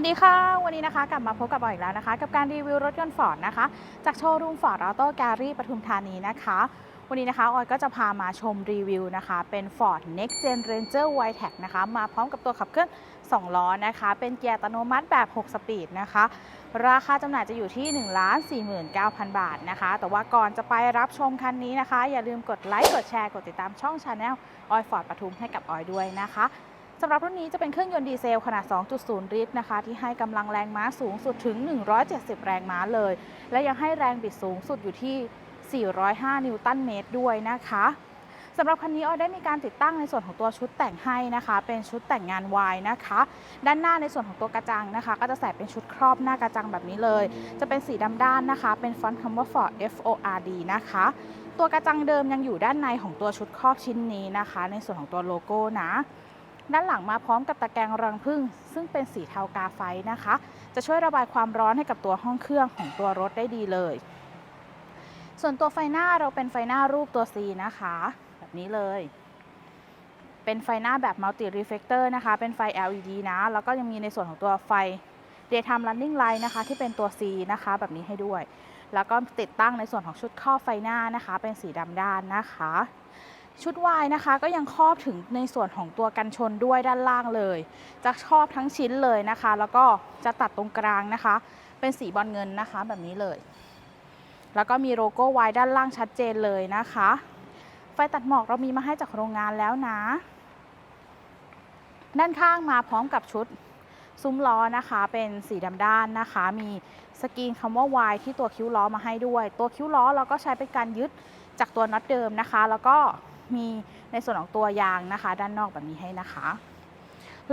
สวัสดีค่ะ วันนี้นะคะกลับมาพบกับออยอีกแล้วนะคะ กับการรีวิวรถยนต์ฟอร์ดนะคะ จากโชว์รูมฟอร์ดออโต้แกลลี่ปทุมธานีนะคะ วันนี้นะคะออยก็จะพามาชมรีวิวนะคะ เป็น Ford Next Gen Ranger w i t e c นะคะ มาพร้อมกับตัวขับเคลื่อน2ล้อนะคะ เป็นเกียร์อัตโนมัติแบบ 6 สปีดนะคะ ราคาจำหน่ายจะอยู่ที่ 1 4 9 0 0 0 บาทนะคะ แต่ว่าก่อนจะไปรับชมคันนี้นะคะ อย่าลืมกดไลค์กดแชร์กดติดตามช่องชาแนลออยฟอร์ดปทุมให้กับออยด้วยนะคะ สำหรับรุ่นนี้จะเป็นเครื่องยนต์ดีเซลขนาด 2.0 ลิตรนะคะ ที่ให้กำลังแรงม้าสูงสุดถึง 170 แรงม้าเลย และยังให้แรงบิดสูงสุดอยู่ที่ 405 นิวตันเมตรด้วยนะคะสำหรับคันนี้ออยได้มีการติดตั้งในส่วนของตัวชุดแต่งให้นะคะ เป็นชุดแต่งงานวายนะคะ ด้านหน้าในส่วนของตัวกระจังนะคะ ก็จะใส่เป็นชุดครอบหน้ากระจังแบบนี้เลย จะเป็นสีดำด้านนะคะ เป็นฟอนต์คำว่า Ford F O R D นะคะ ตัวกระจังเดิมยังอยู่ด้านในของตัวชุดครอบชิ้นนี้นะคะ ในส่วนของตัวโลโก้นะ ด้านหลังมาพร้อมกับตะแกรงรังผึ้งซึ่งเป็นสีเทากาไฟนะคะ จะช่วยระบายความร้อนให้กับตัวห้องเครื่องของตัวรถได้ดีเลย ส่วนตัวไฟหน้าเราเป็นไฟหน้ารูปตัว C นะคะ แบบนี้เลย เป็นไฟหน้าแบบ Multi Reflector นะคะ เป็นไฟ LED นะ แล้วก็ยังมีในส่วนของตัวไฟ Daytime Running Light นะคะ ที่เป็นตัว C นะคะ แบบนี้ให้ด้วย แล้วก็ติดตั้งในส่วนของชุดครอไฟหน้านะคะ เป็นสีดำด้านนะคะ ชุดวายนะคะก็ยังครอบถึงในส่วนของตัวกันชนด้วยด้านล่างเลย จะครอบทั้งชิ้นเลยนะคะ แล้วก็จะตัดตรงกลางนะคะ เป็นสีบอลเงินนะคะ แบบนี้เลย แล้วก็มีโลโก้วายด้านล่างชัดเจนเลยนะคะ ไฟตัดหมอกเรามีมาให้จากโรงงานแล้วนะ ด้านข้างมาพร้อมกับชุดซุ้มล้อนะคะเป็นสีดำด้านนะคะ มีสกรีนคำว่า Y ที่ตัวคิ้วล้อมาให้ด้วย ตัวคิ้วล้อเราก็ใช้เป็นการยึดจากตัวน็อตเดิมนะคะ แล้วก็ มีในส่วนของตัวยางนะคะ ด้านนอกแบบนี้ให้นะคะ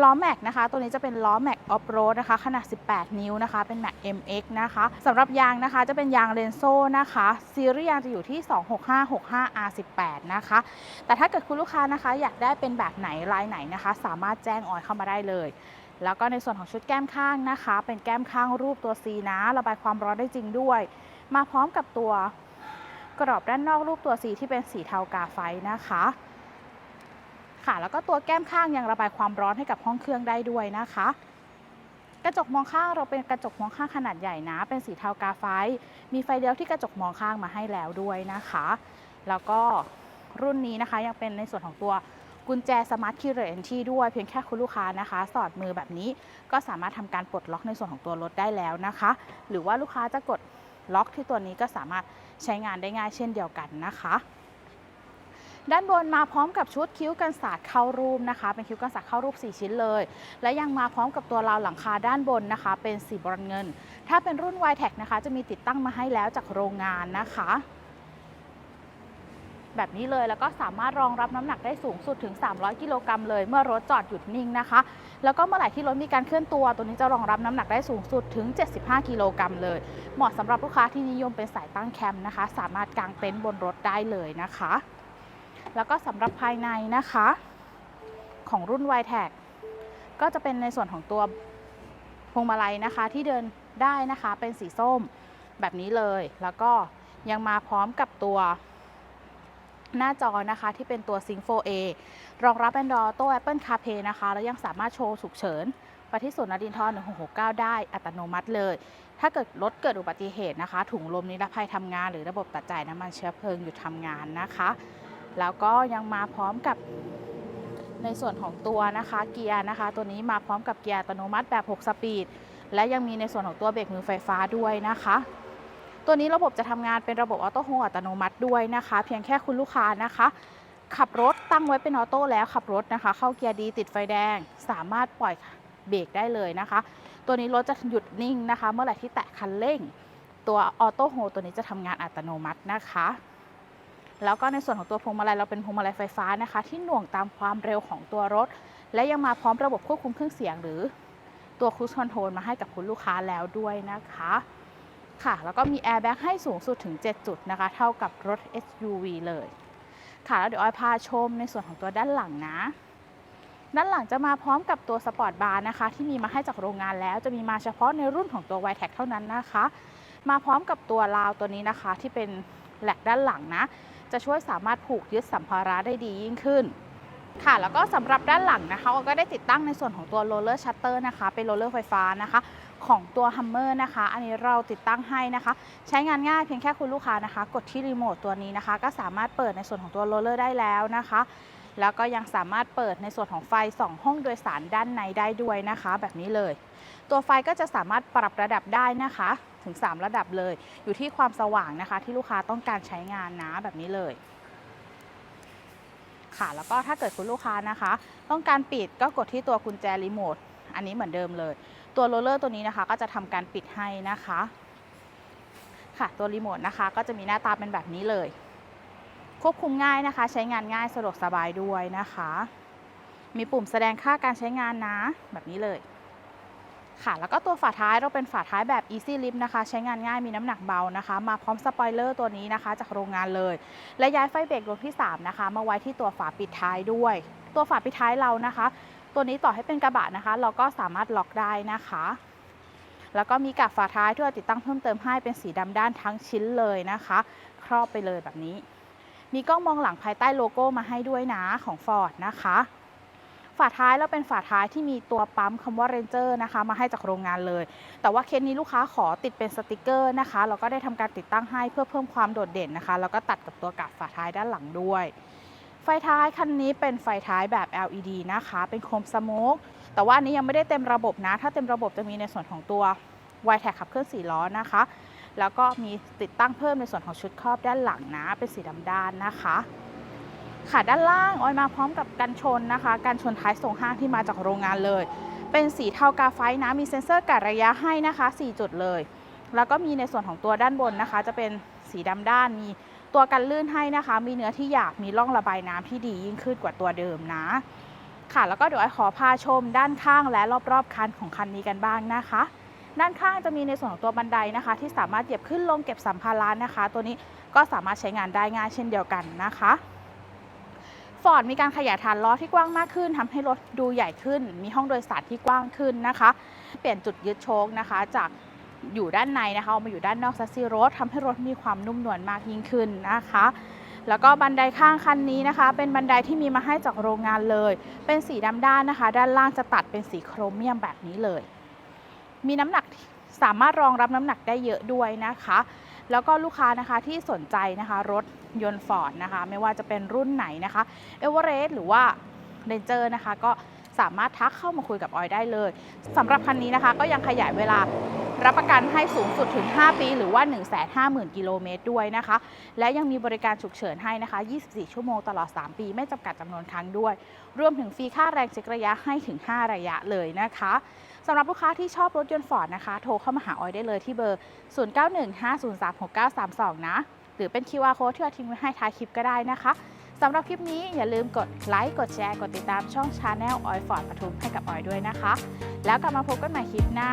ล้อแม็กนะคะ ตัวนี้จะเป็นล้อแม็กออฟโรดนะคะ ขนาด 18 นิ้วนะคะ เป็นแม็ก MX นะคะสำหรับยางนะคะ จะเป็นยางเรนโซ่นะคะ ซีรีส์ยางจะอยู่ที่ 26565R18 นะคะ แต่ถ้าเกิดคุณลูกค้านะคะ อยากได้เป็นแบบไหนลายไหนนะคะ สามารถแจ้งออยเข้ามาได้เลย แล้วก็ในส่วนของชุดแก้มข้างนะคะ เป็นแก้มข้างรูปตัว C นะ ระบายความร้อนได้จริงด้วย มาพร้อมกับตัว กรอบด้านนอกรูปตัว C ที่เป็นสีเทากาไฟนะคะ ค่ะ แล้วก็ตัวแก้มข้างยังระบายความร้อนให้กับห้องเครื่องได้ด้วยนะคะ กระจกมองข้างเราเป็นกระจกมองข้างขนาดใหญ่นะ เป็นสีเทากาไฟ มีไฟเลี้ยวที่กระจกมองข้างมาให้แล้วด้วยนะคะ แล้วก็รุ่นนี้นะคะยังเป็นในส่วนของตัวกุญแจสมาร์ทคีย์เรนที่ด้วยเพียงแค่คุณลูกค้านะคะ สอดมือแบบนี้ก็สามารถทำการปลดล็อกในส่วนของตัวรถได้แล้วนะคะ หรือว่าลูกค้าจะกด ล็อกที่ตัวนี้ก็สามารถใช้งานได้ง่ายเช่นเดียวกันนะคะ ด้านบนมาพร้อมกับชุดคิ้วกันศาสตร์เข้ารูปนะคะ เป็นคิ้วกันศาสตร์เข้ารูป 4 ชิ้นเลย และยังมาพร้อมกับตัวราวหลังคาด้านบนนะคะ เป็นสีบรอนเงิน ถ้าเป็นรุ่น y t e c นะคะ จะมีติดตั้งมาให้แล้วจากโรงงานนะคะแบบนี้เลยแล้วก็สามารถรองรับน้ำหนักได้สูงสุดถึง 300 กิโลกรัมเลย เมื่อรถจอดหยุดนิ่งนะคะ แล้วก็เมื่อไหร่ที่รถมีการเคลื่อนตัว ตัวนี้จะรองรับน้ำหนักได้สูงสุดถึง 75 กิโลกรัมเลย เหมาะสำหรับลูกค้าที่นิยมเป็นสายตั้งแคมป์นะคะ สามารถกางเต็นท์บนรถได้เลยนะคะ แล้วก็สำหรับภายในนะคะ ของรุ่น y t e c ก็จะเป็นในส่วนของตัวพวงมาลัยนะคะที่เดินได้นะคะเป็นสีส้มแบบนี้เลย แล้วก็ยังมาพร้อมกับตัว หน้าจอนะคะที่เป็นตัว Sync 4A รองรับ Android Auto Apple CarPlay นะคะ แล้วยังสามารถโชว์ฉุกเฉินไปที่ศูนย์นดินทร1669 ได้อัตโนมัติเลย ถ้าเกิดรถเกิดอุบัติเหตุนะคะ ถุงลมนิรภัยทำงานหรือระบบตัดจ่ายน้ำมันเชื้อเพลิงหยุดทำงานนะคะ แล้วก็ยังมาพร้อมกับในส่วนของตัวนะคะเกียร์นะคะ ตัวนี้มาพร้อมกับเกียร์อัตโนมัติแบบ 6 สปีด และยังมีในส่วนของตัวเบรกมือไฟฟ้าด้วยนะคะ ตัวนี้ระบบจะทำงานเป็นระบบออโต้โฮอัตโนมัติด้วยนะคะ เพียงแค่คุณลูกค้านะคะ ขับรถตั้งไว้เป็นออโต้แล้วขับรถนะคะ เข้าเกียร์ดีติดไฟแดง สามารถปล่อยเบรกได้เลยนะคะ ตัวนี้รถจะหยุดนิ่งนะคะ เมื่อไหร่ที่แตะคันเร่ง ตัวออโต้โฮตัวนี้จะทำงานอัตโนมัตินะคะแล้วก็ในส่วนของตัวพวงมาลัยเราเป็นพวงมาลัยไฟฟ้านะคะ ที่หน่วงตามความเร็วของตัวรถ และยังมาพร้อมระบบควบคุมเครื่องเสียงหรือ ตัวค u ู e คอนโทรลมาให้กับคุณลูกค้าแล้วด้วยนะคะ ค่ะ แล้วก็มีแอร์แบ็กให้สูงสุดถึง 7 จุดนะคะ เท่ากับรถ SUV เลย ค่ะ แล้วเดี๋ยวออยพาชมในส่วนของตัวด้านหลังนะ ด้านหลังจะมาพร้อมกับตัวสปอร์ตบาร์นะคะ ที่มีมาให้จากโรงงานแล้ว จะมีมาเฉพาะในรุ่นของตัว y t e c เท่านั้นนะคะ มาพร้อมกับตัวราวตัวนี้นะคะ ที่เป็นแหลกด้านหลังนะ จะช่วยสามารถผูกยึดสัมภาระได้ดียิ่งขึ้นค่ะแล้วก็สำหรับด้านหลังนะคะก็ได้ติดตั้งในส่วนของตัวโรลเลอร์ชัตเตอร์นะคะ เป็นโรลเลอร์ไฟฟ้านะคะ ของตัว Hummer นะคะ อันนี้เราติดตั้งให้นะคะ ใช้งานง่ายเพียงแค่คุณลูกค้านะคะ กดที่รีโมทตัวนี้นะคะ ก็สามารถเปิดในส่วนของตัวโรลเลอร์ได้แล้วนะคะ แล้วก็ยังสามารถเปิดในส่วนของไฟ 2 ห้องโดยสารด้านในได้ด้วยนะคะ แบบนี้เลย ตัวไฟก็จะสามารถปรับระดับได้นะคะถึง 3 ระดับเลย อยู่ที่ความสว่างนะคะ ที่ลูกค้าต้องการใช้งานนะแบบนี้เลยค่ะแล้วก็ถ้าเกิดคุณลูกค้านะคะ ต้องการปิดก็กดที่ตัวกุญแจรีโมทอันนี้เหมือนเดิมเลย ตัวโรลเลอร์ตัวนี้นะคะ ก็จะทำการปิดให้นะคะ ค่ะตัวรีโมทนะคะ ก็จะมีหน้าตาเป็นแบบนี้เลย ควบคุมง่ายนะคะ ใช้งานง่ายสะดวกสบายด้วยนะคะ มีปุ่มแสดงค่าการใช้งานนะ แบบนี้เลยค่ะแล้วก็ตัวฝาท้ายเราเป็นฝาท้ายแบบ Easy Lift นะคะ ใช้งานง่ายมีน้ำหนักเบานะคะ มาพร้อมสปอยเลอร์ตัวนี้นะคะ จากโรงงานเลย และย้ายไฟเบรกดวงที่ 3 นะคะ มาไว้ที่ตัวฝาปิดท้ายด้วย ตัวฝาปิดท้ายเรานะคะ ตัวนี้ต่อให้เป็นกระบะนะคะ เราก็สามารถล็อกได้นะคะ แล้วก็มีกับฝาท้ายที่เราติดตั้งเพิ่มเติมให้เป็นสีดำด้านทั้งชิ้นเลยนะคะ ครอบไปเลยแบบนี้ มีกล้องมองหลังภายใต้โลโก้มาให้ด้วยนะของ Ford นะคะฝาท้ายแล้วเป็นฝาท้ายที่มีตัวปั๊มคำว่า Ranger นะคะ มาให้จากโรงงานเลย แต่ว่าเคสนี้ลูกค้าขอติดเป็นสติกเกอร์นะคะ เราก็ได้ทำการติดตั้งให้เพื่อเพิ่มความโดดเด่นนะคะ แล้วก็ตัดกับตัวกับฝาท้ายด้านหลังด้วย ไฟท้ายคันนี้เป็นไฟท้ายแบบ LED นะคะ เป็นโคมสโมกแต่ว่าอันนี้ยังไม่ได้เต็มระบบนะ ถ้าเต็มระบบจะมีในส่วนของตัว y t a g ขับเคลื่อน4ล้อนะคะ แล้วก็มีติดตั้งเพิ่มในส่วนของชุดครอบด้านหลังนะ เป็นสีดำด้านนะคะ ค่ะด้านล่างออยมาพร้อมกับกันชนนะคะกันชนท้ายส่งห้างที่มาจากโรงงานเลย เป็นสีเทากาไฟนะ มีเซ็นเซอร์กัดระยะให้นะคะ 4 จุดเลย แล้วก็มีในส่วนของตัวด้านบนนะคะ จะเป็นสีดำด้านมี ตัวกันลื่นให้นะคะ มีเนื้อที่หยาบมีร่องระบายน้ำที่ดียิ่งขึ้นกว่าตัวเดิมนะ ค่ะแล้วก็เดี๋ยวไอขอพาชมด้านข้างและรอบๆคันของคันนี้กันบ้างนะคะ ด้านข้างจะมีในส่วนของตัวบันไดนะคะ ที่สามารถเหยียบขึ้นลงเก็บสัมภาระนะคะ ตัวนี้ก็สามารถใช้งานได้ง่ายเช่นเดียวกันนะคะฟอร์ดมีการขยายฐานล้อที่กว้างมากขึ้นทำให้รถดูใหญ่ขึ้น มีห้องโดยสารที่กว้างขึ้นนะคะ เปลี่ยนจุดยึดโชคนะคะ จาก อยู่ด้านในนะคะเอามาอยู่ด้านนอกซัสซีรถทำให้รถมีความนุ่มนวลมากยิ่งขึ้นนะคะ แล้วก็บันไดข้างคันนี้นะคะ เป็นบันไดที่มีมาให้จากโรงงานเลย เป็นสีดำด้านนะคะ ด้านล่างจะตัดเป็นสีโครเมียมแบบนี้เลย มีน้ำหนักสามารถรองรับน้ำหนักได้เยอะด้วยนะคะ แล้วก็ลูกค้านะคะที่สนใจนะคะรถยนต์ฟอร์ดนะคะ ไม่ว่าจะเป็นรุ่นไหนนะคะเอเวอเรสต์หรือว่าเรนเจอร์นะคะ ก็สามารถทักเข้ามาคุยกับออยได้เลยสำหรับคันนี้นะคะ ก็ยังขยายเวลา รับประกันให้สูงสุดถึง 5 ปี หรือว่า 150,000 กิโลเมตรด้วยนะคะ และยังมีบริการฉุกเฉินให้นะคะ 24 ชั่วโมงตลอด 3 ปี ไม่จำกัดจำนวนครั้งด้วย รวมถึงฟรีค่าแรงเช็คระยะให้ถึง 5 ระยะเลยนะคะสำหรับลูกค้าที่ชอบรถยนต์ฟอร์ดนะคะ โทรเข้ามาหาออยได้เลยที่เบอร์ 0915036932 นะ หรือเป็น QR code ที่เราทิ้งไว้ให้ท้ายคลิปก็ได้นะคะสำหรับคลิปนี้อย่าลืมกดไลค์ กดแชร์ กดติดตามช่องชาแนลออยฟอร์ดปทุมให้กับออยด้วยนะคะ แล้วกลับมาพบกันใหม่คลิปหน้า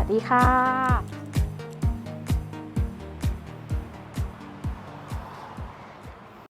สวัสดีค่ะ